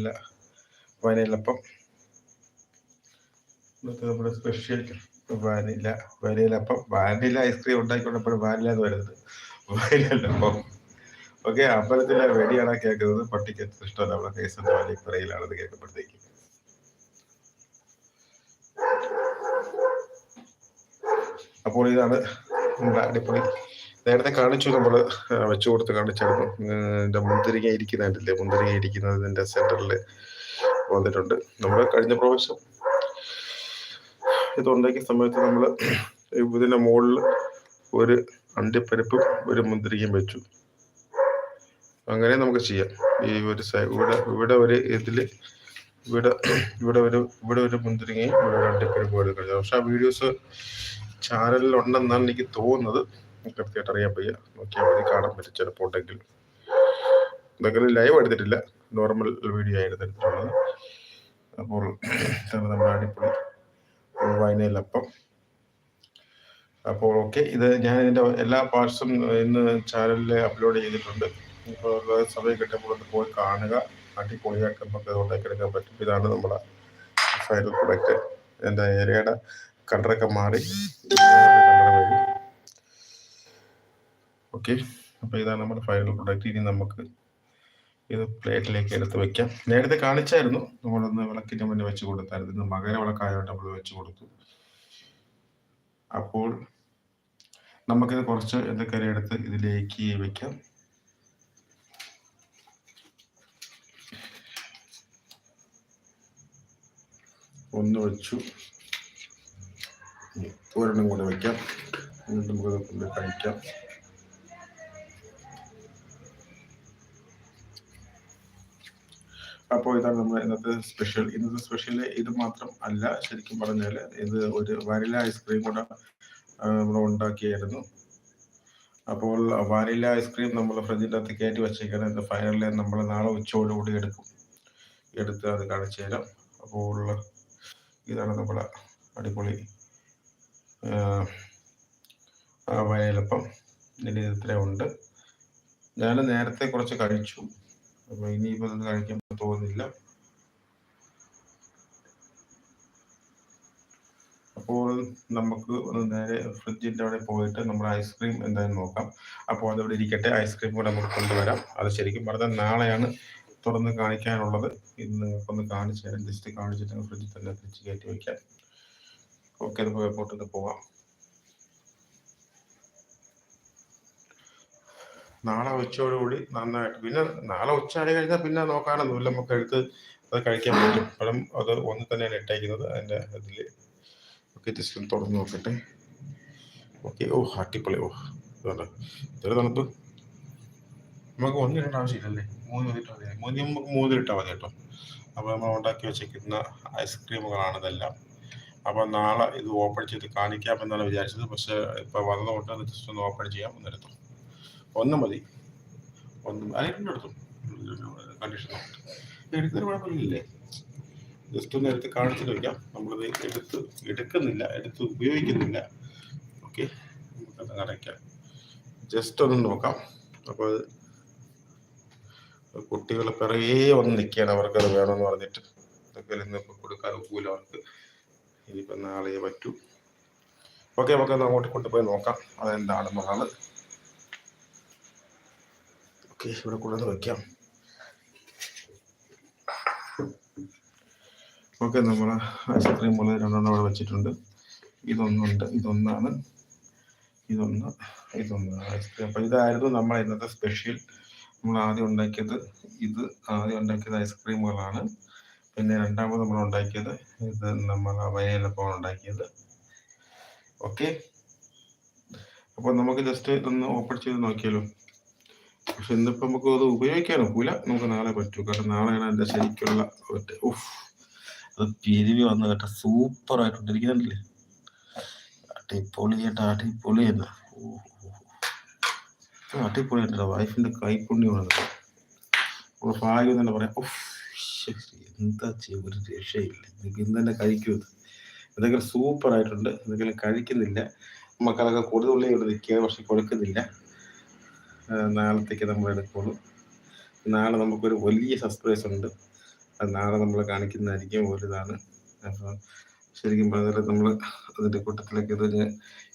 Vanilla വാനിലപ്പം ഇന്നത്തെ നമ്മുടെ സ്പെഷ്യൽ വാനില വാനിലപ്പം വാനില ഐസ്ക്രീം ഉണ്ടാക്കിക്കൊണ്ടപ്പോൾ വാനില എന്ന് വരുന്നത് വാനിലപ്പം ഓക്കെ അമ്പലത്തിലെ വെടിയാണ് കേൾക്കുന്നത്. പട്ടിക്ക് ഇഷ്ടമല്ല നമ്മുടെ കേസിന്റെ വലിയ പറയിലാണെന്ന് കേൾക്കുമ്പോഴത്തേക്ക്. അപ്പോൾ ഇതാണ് നമ്മുടെ അടിപൊളി നേരത്തെ കാണിച്ചു നമ്മൾ വെച്ചു കൊടുത്ത് കാണിച്ചായിരുന്നു എന്റെ മുന്തിരിങ്ങ ഇരിക്കുന്നുണ്ടല്ലേ മുന്തിരിങ്ങ ഇരിക്കുന്നത് സെന്ററിൽ വന്നിട്ടുണ്ട്. നമ്മൾ കഴിഞ്ഞ പ്രാവശ്യം ഇത് ഉണ്ടാക്കിയ സമയത്ത് നമ്മൾ ഇതിന്റെ മുകളിൽ ഒരു അണ്ടിപ്പരിപ്പും ഒരു മുന്തിരിങ്ങയും വെച്ചു. അങ്ങനെ നമുക്ക് ചെയ്യാം. ഈ ഒരു ഇവിടെ ഇവിടെ ഒരു ഇതിൽ ഇവിടെ ഇവിടെ ഒരു ഇവിടെ ഒരു മുന്തിരിങ്ങയും ഇവിടെ ഒരു അണ്ടിപ്പരിപ്പും എടുക്കുന്നത് പക്ഷെ ആ വീഡിയോസ് ചാനലിൽ ഉണ്ടെന്നാണ് എനിക്ക് തോന്നുന്നത്. കൃത്യമായിട്ട് അറിയാൻ വയ്യ. നോക്കിയാൽ മതി കാണാൻ പറ്റും ചിലപ്പോൾ ഉണ്ടെങ്കിൽ. ഇതൊക്കെ ലൈവ് എടുത്തിട്ടില്ല. നോർമൽ വീഡിയോ ആയിരുന്നു എടുത്തിട്ടുള്ളത്. അപ്പോൾ നമ്മുടെ അടിപൊളി വായനയിലപ്പം അപ്പോൾ ഓക്കെ ഇത് ഞാൻ ഇതിന്റെ എല്ലാ പാർട്സും ഇന്ന് ചാനലിൽ അപ്ലോഡ് ചെയ്തിട്ടുണ്ട്. ഇപ്പോൾ സമയം കിട്ടുമ്പോൾ ഒന്ന് പോയി കാണുക. അടിപൊളിയാക്കി നമുക്ക് ഉണ്ടാക്കി എടുക്കാൻ പറ്റും. ഇതാണ് നമ്മുടെ ഫൈനൽ പ്രൊഡക്റ്റ് എന്റെ ഏരിയയുടെ കളറൊക്കെ മാറി. ഓക്കെ അപ്പോൾ ഇതാണ് നമ്മുടെ ഫൈനൽ പ്രൊഡക്റ്റ് ഇനി നമുക്ക് ഇത് പ്ലേറ്റിലേക്ക് എടുത്ത് വെക്കാം. നേരത്തെ കാണിച്ചായിരുന്നു. നമ്മളൊന്ന് വിളക്കിന്റെ മുന്നേ വെച്ച് കൊടുത്തായിരുന്നു. ഇന്ന് മകര വിളക്കായതുകൊണ്ട് നമ്മൾ വെച്ച് കൊടുത്തു. അപ്പോൾ നമുക്കിത് കുറച്ച് എന്തൊക്കെ എടുത്ത് ഇതിലേക്ക് വെക്കാം. ഒന്ന് വെച്ചു. ഒരെണ്ണം കൂടെ വെക്കാം. എന്നിട്ട് നമുക്ക് കഴിക്കാം. അപ്പോൾ ഇതാണ് നമ്മൾ ഇന്നത്തെ സ്പെഷ്യൽ ഇന്നത്തെ സ്പെഷ്യൽ ഇത് മാത്രം അല്ല ശരിക്കും പറഞ്ഞാൽ ഇത് ഒരു വാനില ഐസ്ക്രീം കൂടെ നമ്മൾ ഉണ്ടാക്കിയായിരുന്നു. അപ്പോൾ വാനില ഐസ്ക്രീം നമ്മൾ ഫ്രിഡ്ജിന്റെ അകത്ത് കയറ്റി വെച്ചേക്കാണ്. ഇത് ഫൈനലിൽ നമ്മൾ നാളെ ഉച്ചയോടുകൂടി എടുക്കും. എടുത്ത് അത് കാണിച്ചു തരാം. അപ്പോൾ ഇതാണ് നമ്മുടെ അടിപൊളി വയലപ്പം. ഇതിന്റെ ഇത്ര ഉണ്ട് ഞാൻ നേരത്തെ കുറച്ച് കഴിച്ചു. അപ്പോൾ ഇനിയിപ്പോൾ ഇത് കഴിക്കാൻ തോന്നുന്നില്ല. അപ്പോൾ നമുക്ക് ഒന്ന് നേരെ ഫ്രിഡ്ജിന്റെ അവിടെ പോയിട്ട് നമ്മുടെ ഐസ്ക്രീം എന്തായാലും നോക്കാം. അപ്പോൾ അതവിടെ ഇരിക്കട്ടെ ഐസ്ക്രീം കൂടെ നമുക്ക് കൊണ്ടുവരാം. അത് ശരിക്കും പറഞ്ഞാൽ നാളെയാണ് തുറന്ന് കാണിക്കാനുള്ളത്. ഇത് നിങ്ങൾക്കൊന്ന് കാണിച്ചു തരാം. ജസ്റ്റ് കാണിച്ചിട്ട് ഫ്രിഡ്ജിൽ തന്നെ തിരിച്ച് കയറ്റി വയ്ക്കാം ഓക്കെ നമുക്ക് എയർപോർട്ടിൽ പോവാം. നാളെ ഉച്ചയോടുകൂടി നന്നായിട്ട്. പിന്നെ നാളെ ഉച്ചയായി കഴിഞ്ഞാൽ പിന്നെ നോക്കാനൊന്നുമില്ല നമുക്ക് എടുത്ത് അത് കഴിക്കാൻ പറ്റും. പഴം അത് ഒന്ന് തന്നെയാണ് ഇട്ടേക്കുന്നത്. അതിന്റെ ഇതിൽ ഓക്കെ ജസ്റ്റ് തുറന്ന് നോക്കട്ടെ. ഓക്കെ. ഓ അട്ടിപ്പൊളി ഓ ഇതുണ്ട്? ഇതൊരു തണുപ്പ്. നമുക്ക് ഒന്ന് ഇടേണ്ട ആവശ്യമില്ലല്ലേ? മൂന്ന് മിനിറ്റ് മതി. മൂന്ന് നമുക്ക് മൂന്ന് ഇട്ടാൽ മതി കേട്ടോ. അപ്പോൾ നമ്മൾ ഉണ്ടാക്കി വെച്ചിരിക്കുന്ന ഐസ്ക്രീമുകളാണ് ഇതെല്ലാം. അപ്പോൾ നാളെ ഇത് ഓപ്പൺ ചെയ്ത് കാണിക്കാമെന്നാണ് വിചാരിച്ചത്. പക്ഷേ ഇപ്പോൾ വന്നതുകൊണ്ട് ജസ്റ്റ് ഒന്ന് ഓപ്പൺ ചെയ്യാം. ഒന്നെടുത്തു. ഒന്ന് മതി. ഒന്ന് കണ്ടീഷൻ എടുക്കുന്ന കുഴപ്പമില്ലേ ജസ്റ്റ് ഒന്ന് എടുത്ത് കാണിച്ചിട്ട് വയ്ക്കാം നമ്മളിത് എടുത്ത് എടുക്കുന്നില്ല എടുത്ത് ഉപയോഗിക്കുന്നില്ല. ഓക്കെ. നമുക്കത് അടയ്ക്കാം. ജസ്റ്റ് ഒന്ന് നോക്കാം. അപ്പോൾ കുട്ടികൾ പിറകെ വന്ന് നിൽക്കുകയാണ്. അവർക്കത് വേണമെന്ന് പറഞ്ഞിട്ട്. ഇതൊക്കെ ഇന്നിപ്പോൾ കൊടുക്കാൻ ഒക്കൂല അവർക്ക്. ഇനിയിപ്പോൾ നാളെ പറ്റൂ. ഓക്കെ നമുക്ക് അങ്ങോട്ട് കൊണ്ടുപോയി നോക്കാം. അതെന്താണെന്നുള്ളത്. ഓക്കെ ഇവിടെ കൊണ്ടുവന്ന് വയ്ക്കാം ഓക്കെ നമ്മൾ ഐസ്ക്രീം പോലെ രണ്ടെണ്ണം അവിടെ വെച്ചിട്ടുണ്ട്. ഇതൊന്നുണ്ട് ഇതൊന്നാണ്. ഇതൊന്ന് ഇതൊന്ന് ഐസ്ക്രീം. അപ്പം ഇതായിരുന്നു നമ്മൾ ഇന്നത്തെ സ്പെഷ്യൽ നമ്മൾ ആദ്യം ഉണ്ടാക്കിയത് ഇത് ആദ്യം ഉണ്ടാക്കിയത് ഐസ്ക്രീമുകളാണ്. പിന്നെ രണ്ടാമത് നമ്മൾ ഉണ്ടാക്കിയത് ഇത് നമ്മൾ വയലപ്പോൾ ഉണ്ടാക്കിയത്. ഓക്കെ? അപ്പോൾ നമുക്ക് ജസ്റ്റ് ഇതൊന്ന് ഓപ്പൺ ചെയ്ത് നോക്കിയാലോ. പക്ഷെ ഇന്നിപ്പോ നമുക്ക് അത് ഉപയോഗിക്കാൻ നമുക്ക് നാളെ പറ്റൂ. കാരണം നാളെയാണ് എന്റെ ശരിക്കുള്ള മറ്റേ ഉഫ്. അത് പിരിവി വന്നു കേട്ടോ. സൂപ്പർ ആയിട്ടുണ്ട് ഇരിക്കുന്നുണ്ടല്ലേ അടിപൊളി കേട്ടോ അടിപൊളി എന്നാ അടിപൊളി കേട്ടോ വൈഫിന്റെ കൈപ്പുണ്യമാണ് അപ്പോൾ ഭാഗ്യം തന്നെ പറയാം. എന്താ ചെയ്യും? ഒരു രക്ഷയില്ല. നിങ്ങൾക്ക് ഇന്ന് തന്നെ കഴിക്കൂ എന്തെങ്കിലും സൂപ്പർ ആയിട്ടുണ്ട് എന്തെങ്കിലും കഴിക്കുന്നില്ല. മക്കളൊക്കെ കൂടുതൽ ഇവിടെ നിൽക്കുക പക്ഷെ കൊടുക്കുന്നില്ല. നാളത്തേക്ക് നമ്മൾ എടുക്കുള്ളൂ. നാളെ നമുക്കൊരു വലിയ സർപ്രൈസ് ഉണ്ട്. അത് നാളെ നമ്മൾ കാണിക്കുന്നതായിരിക്കും ഒരു ഇതാണ് അപ്പോൾ ശരിക്കും പറഞ്ഞാൽ നമ്മൾ അതിന്റെ കൂട്ടത്തിലേക്ക് ഇത്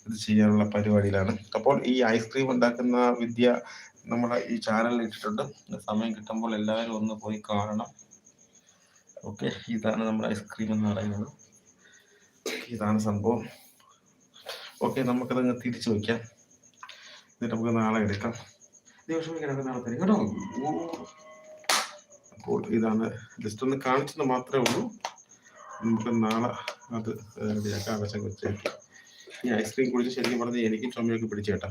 ഇത് ചെയ്യാനുള്ള പരിപാടിയിലാണ്. അപ്പോൾ ഈ ഐസ്ക്രീം ഉണ്ടാക്കുന്ന വിദ്യ നമ്മുടെ ഈ ചാനലിൽ ഇട്ടിട്ടുണ്ട്. സമയം കിട്ടുമ്പോൾ എല്ലാവരും ഒന്ന് പോയി കാണണം. ഓക്കെ ഇതാണ് നമ്മുടെ ഐസ്ക്രീം എന്ന് പറയുന്നത്. ഇതാണ് സംഭവം. ഓക്കെ നമുക്കതങ്ങ് തിരിച്ചു വയ്ക്കാം. എന്നിട്ട് നമുക്ക് നാളെ എടുക്കാം. ദിവസം കിടക്കുന്ന ആൾക്കാർ കേട്ടോ. അപ്പോൾ ഇതാണ്. ജസ്റ്റ് ഒന്ന് കാണിച്ചെന്ന് മാത്രമേ ഉള്ളൂ. നമുക്ക് നാളെ അത് റെഡിയാക്കാം. ആവശ്യം വെച്ചേക്കാം ഈ ഐസ്ക്രീം കുടിച്ച് ശരിക്കും പറഞ്ഞാൽ എനിക്കും ചുമയൊക്കെ പിടിച്ചേട്ടാ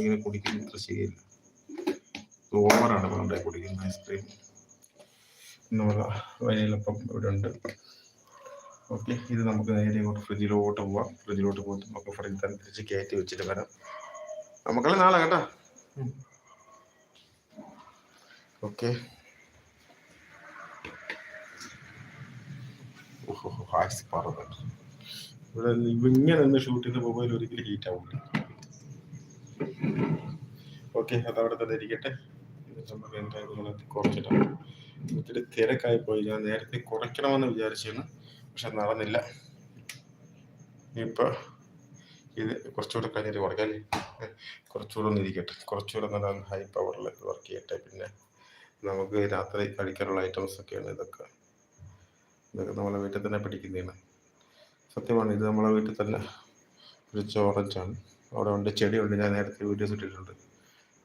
ഇങ്ങനെ കുടിക്കുന്ന ഇത്ര ശരിയില്ല ഓവറാണ് പണ്ടേ കുടിക്കുന്ന ഐസ്ക്രീം. നമ്മുടെ വയലപ്പം ഇവിടെ ഉണ്ട്. ഓക്കെ ഇത് നമുക്ക് നേരെ ഇങ്ങോട്ട് ഫ്രിഡ്ജിലോട്ട് പോവാം. ഫ്രിഡ്ജിലോട്ട് പോയിട്ട് നമുക്ക് തന്നെ തിരിച്ച് കയറ്റി വെച്ചിട്ട് വരാം. നമുക്കല്ലേ നാളെ കേട്ടാ? ഓക്കെ ഹായ്സ് പറഞ്ഞിട്ട് ഇവിടെ ഇങ്ങനെ നിന്ന് ഷൂട്ട് ചെയ്ത് മൊബൈൽ ഒരിക്കലും ഹീറ്റ് ആവില്ല ഓക്കെ അത് അവിടെ തന്നെ ഇരിക്കട്ടെ. നമുക്ക് എന്തായാലും കുറച്ചിട്ടാണ് ഒത്തിരി തിരക്കായി പോയി. ഞാൻ നേരത്തെ കുറയ്ക്കണമെന്ന് വിചാരിച്ചിരുന്നു പക്ഷെ നടന്നില്ല. ഇപ്പൊ ഇത് കുറച്ചുകൂടെ കഴിഞ്ഞിട്ട് കുറയ്ക്കാം. കുറച്ചുകൂടെ ഒന്ന് ഇരിക്കട്ടെ. കുറച്ചുകൂടെ നല്ല ഹൈ പവറിൽ വർക്ക് ചെയ്യട്ടെ. പിന്നെ നമുക്ക് രാത്രി കഴിക്കാനുള്ള ഐറ്റംസ് ഒക്കെയാണ് ഇതൊക്കെ. ഇതൊക്കെ നമ്മളെ വീട്ടിൽ തന്നെ പിടിക്കുന്നതാണ്. സത്യമാണ് ഇത് നമ്മളെ വീട്ടിൽ തന്നെ പിടിച്ച ഓറഞ്ചാണ് അവിടെ ഉണ്ട് ചെടിയുണ്ട്. ഞാൻ നേരത്തെ വീഡിയോസ് ഇട്ടിട്ടുണ്ട്.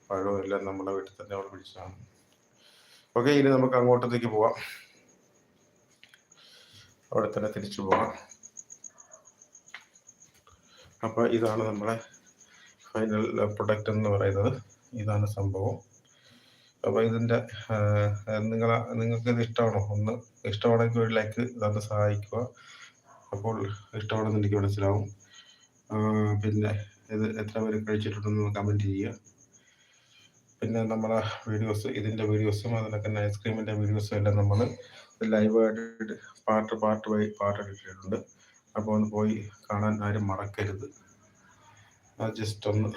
പഴവും എല്ലാം നമ്മളെ വീട്ടിൽ തന്നെ അവിടെ പിടിച്ചതാണ്. ഓക്കെ ഇനി നമുക്ക് അങ്ങോട്ടത്തേക്ക് പോവാം. അവിടെ തന്നെ തിരിച്ചു പോകാം അപ്പോൾ ഇതാണ് നമ്മളെ ഫൈനൽ പ്രൊഡക്റ്റ് എന്ന് പറയുന്നത്. ഇതാണ് സംഭവം. അപ്പോൾ ഇതിന്റെ നിങ്ങൾ നിങ്ങൾക്ക് ഇത് ഇഷ്ടമാണോ? ഒന്ന് ഇഷ്ടമാണെങ്കിൽ ഒരു ലൈക്ക് ഇതൊന്ന് സഹായിക്കുക. അപ്പോൾ ഇഷ്ടമാണെന്ന് എനിക്ക് മനസ്സിലാവും. പിന്നെ ഇത് എത്ര പേര് കഴിച്ചിട്ടുണ്ടെന്ന് കമന്റ് ചെയ്യുക. പിന്നെ നമ്മളെ വീഡിയോസ് ഇതിന്റെ വീഡിയോസും അതിനൊക്കെ ഐസ്ക്രീമിന്റെ വീഡിയോസും എല്ലാം നമ്മൾ ലൈവായിട്ട് പാർട്ട് പാർട്ട് വൈ പാർട്ട് ഇട്ടിട്ടുണ്ട്. അപ്പോൾ ഒന്ന് പോയി കാണാൻ ആരും മറക്കരുത്. ജസ്റ്റ് ഒന്ന്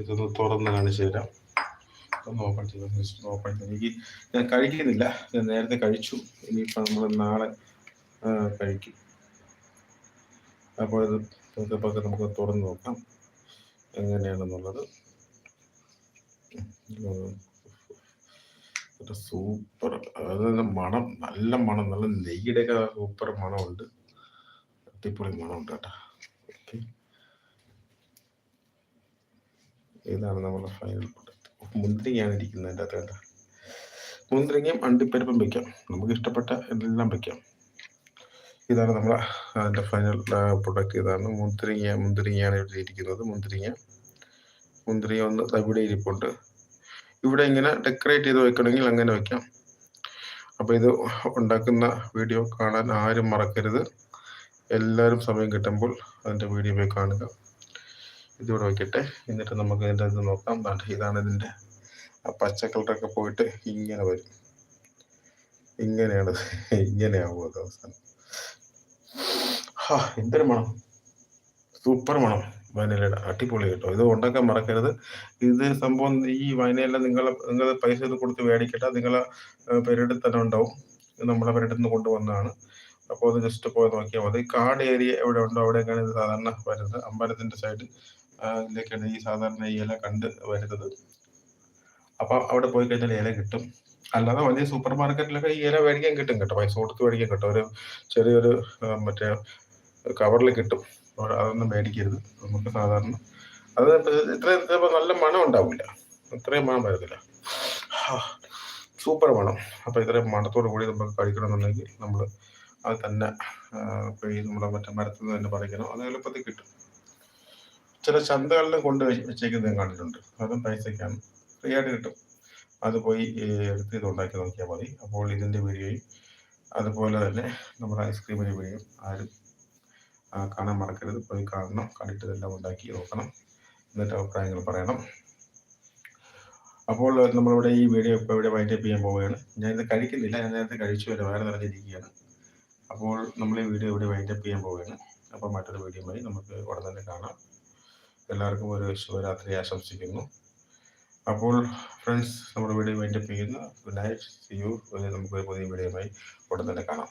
ഇതൊന്ന് തുറന്ന് കാണിച്ചു തരാം. ഒന്ന് ഓപ്പൺ ചെയ്ത്. ഓപ്പൺ ചെയ്ത്. എനിക്ക് ഞാൻ കഴിക്കുന്നില്ല. ഞാൻ നേരത്തെ കഴിച്ചു. ഇനിയിപ്പോൾ നമ്മൾ നാളെ കഴിക്കും. അപ്പോൾ ഇത് ഇതൊക്കെ നമുക്ക് തുറന്ന് നോക്കാം. എങ്ങനെയാണെന്നുള്ളത്. സൂപ്പർ. അതായത് മണം നല്ല മണം നല്ല നെയ്യുടെ ഒക്കെ സൂപ്പർ മണമുണ്ട്. അടിപൊളി മണമുണ്ട് കേട്ടോ. ഓക്കെ. ഇതാണ് നമ്മുടെ ഫൈനൽ പ്രൊഡക്റ്റ് മുന്തിരിങ്ങയാണ് ഇരിക്കുന്നത് എന്റെ അകത്ത് കേട്ടോ മുന്തിരിങ്ങയും അണ്ടിപ്പരിപ്പും വെക്കാം. നമുക്ക് ഇഷ്ടപ്പെട്ട എല്ലാം വെക്കാം. ഇതാണ് നമ്മളെ അതിന്റെ ഫൈനൽ പ്രൊഡക്റ്റ് ഇതാണ്. മുന്തിരിങ്ങ മുന്തിരിങ്ങയാണ് ഇവിടെ ഇരിക്കുന്നത്. മുന്തിരിങ്ങ. മുന്തിരിങ്ങ ഒന്ന് തവിടെ ഇരിപ്പുണ്ട്. ഇവിടെ ഇങ്ങനെ ഡെക്കറേറ്റ് ചെയ്ത് വെക്കണമെങ്കിൽ അങ്ങനെ വെക്കാം. അപ്പോൾ ഇത് ഉണ്ടാക്കുന്ന വീഡിയോ കാണാൻ ആരും മറക്കരുത്. എല്ലാവരും സമയം കിട്ടുമ്പോൾ അതിന്റെ വീഡിയോ പോയി കാണുക. ഇതിവിടെ വയ്ക്കട്ടെ എന്നിട്ട് നമുക്ക് ഇതിന്റെ ഇത് നോക്കാം. ഇതാണ് ഇതിന്റെ ആ പച്ച കളറൊക്കെ പോയിട്ട് ഇങ്ങനെ വരും. ഇങ്ങനെയാണ് ഇങ്ങനെയാവും അത് അവസാനം. ഹാ എന്തൊരു മണം. സൂപ്പർ മണം വയനയിലയുടെ അടിപൊളി കേട്ടോ. ഇത് ഉണ്ടാക്കാൻ മറക്കരുത്. ഇത് സംഭവം ഈ വനില നിങ്ങൾ നിങ്ങൾ പൈസ ഒന്നും കൊടുത്ത് മേടിക്കട്ടെ നിങ്ങളെ പെരടിൽ തന്നെ ഉണ്ടാവും. ഇത് നമ്മളെ പെരടിൽ നിന്ന് കൊണ്ടുവന്നതാണ്. അപ്പോൾ അത് ജസ്റ്റ് പോയി നോക്കിയാൽ മതി. കാട് ഏരിയ എവിടെ ഉണ്ടോ അവിടെയൊക്കെയാണ് ഇത് സാധാരണ വരുന്നത്. അമ്പലത്തിന്റെ സൈഡ് ഇതിലേക്കാണ് ഈ സാധാരണ ഈ ഇല കണ്ട് വരുന്നത്. അപ്പൊ അവിടെ പോയി കഴിഞ്ഞാൽ ഇല കിട്ടും. അല്ലാതെ വലിയ സൂപ്പർ മാർക്കറ്റിലൊക്കെ ഈ ഇല മേടിക്കാൻ കിട്ടും കേട്ടോ. പൈസ കൊടുത്ത് മേടിക്കാൻ കിട്ടും. ഒരു ചെറിയൊരു മറ്റേ കവറിൽ കിട്ടും. അതൊന്നും മേടിക്കരുത്. നമുക്ക് സാധാരണ അത് ഇത്രയും നല്ല മണം ഉണ്ടാവില്ല. ഇത്രയും മണം വരത്തില്ല. സൂപ്പർ മണം. അപ്പോൾ ഇത്രയും മണത്തോടു കൂടി നമുക്ക് കഴിക്കണമെന്നുണ്ടെങ്കിൽ നമ്മൾ അത് തന്നെ നമ്മുടെ മറ്റേ മരത്തിൽ നിന്ന് തന്നെ പറിക്കണം. അത് എളുപ്പത്തിൽ കിട്ടും. ചില ചന്തകളിലും കൊണ്ട് വെച്ച് വെച്ചേക്കുന്നത് കണ്ടിട്ടുണ്ട്. അതും പൈസയ്ക്കാണ്. ഫ്രീ ആയിട്ട് കിട്ടും. അത് പോയി എടുത്ത് ഇത് ഉണ്ടാക്കി നോക്കിയാൽ മതി. അപ്പോൾ ഇതിന്റെ വീഡിയോയും അതുപോലെ തന്നെ നമ്മുടെ ഐസ്ക്രീമിന്റെ വീഡിയോ ആരും കാണാൻ മറക്കരുത്. പോയി കാണണം. കണ്ടിട്ട് ഇതെല്ലാം ഉണ്ടാക്കി നോക്കണം. എന്നിട്ട് അഭിപ്രായങ്ങൾ പറയണം. അപ്പോൾ നമ്മളിവിടെ ഈ വീഡിയോ ഇപ്പോൾ ഇവിടെ വൈൻഡപ്പ് ചെയ്യാൻ പോവുകയാണ്. ഞാൻ ഇത് കഴിക്കുന്നില്ല. ഞാൻ നേരത്തെ കഴിച്ചു വരെ വയറ് നിറഞ്ഞിരിക്കുകയാണ്. അപ്പോൾ നമ്മൾ ഈ വീഡിയോ ഇവിടെ വൈൻഡപ്പ് ചെയ്യാൻ പോവുകയാണ്. അപ്പോൾ മറ്റൊരു വീഡിയോ മതി നമുക്ക് ഉടനെ തന്നെ കാണാം. എല്ലാവർക്കും ഒരു ശുഭരാത്രി ആശംസിക്കുന്നു. അപ്പോൾ ഫ്രണ്ട്സ് നമ്മുടെ വീഡിയോ വൈൻഡപ്പ് ചെയ്യുന്നു. ഗുഡ് നൈറ്റ് സി യു നമുക്ക് പുതിയ വീഡിയോയുമായി ഉടൻ തന്നെ കാണാം.